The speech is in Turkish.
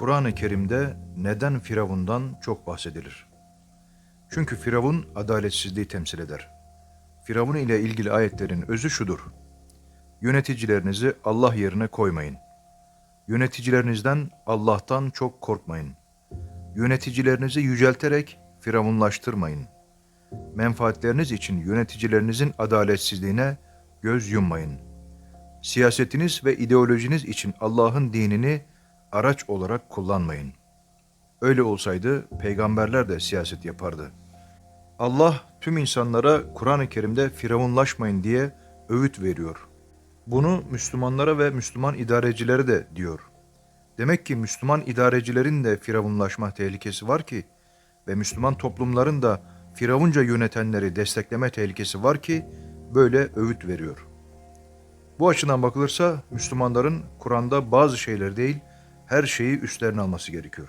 Kur'an-ı Kerim'de neden Firavundan çok bahsedilir? Çünkü Firavun adaletsizliği temsil eder. Firavun ile ilgili ayetlerin özü şudur. Yöneticilerinizi Allah yerine koymayın. Yöneticilerinizden Allah'tan çok korkmayın. Yöneticilerinizi yücelterek firavunlaştırmayın. Menfaatleriniz için yöneticilerinizin adaletsizliğine göz yummayın. Siyasetiniz ve ideolojiniz için Allah'ın dinini araç olarak kullanmayın. Öyle olsaydı peygamberler de siyaset yapardı. Allah tüm insanlara Kur'an-ı Kerim'de firavunlaşmayın diye öğüt veriyor. Bunu Müslümanlara ve Müslüman idarecilere de diyor. Demek ki Müslüman idarecilerin de firavunlaşma tehlikesi var ki ve Müslüman toplumların da firavunca yönetenleri destekleme tehlikesi var ki böyle öğüt veriyor. Bu açıdan bakılırsa Müslümanların Kur'an'da bazı şeyler değil, her şeyi üstlerine alması gerekiyor.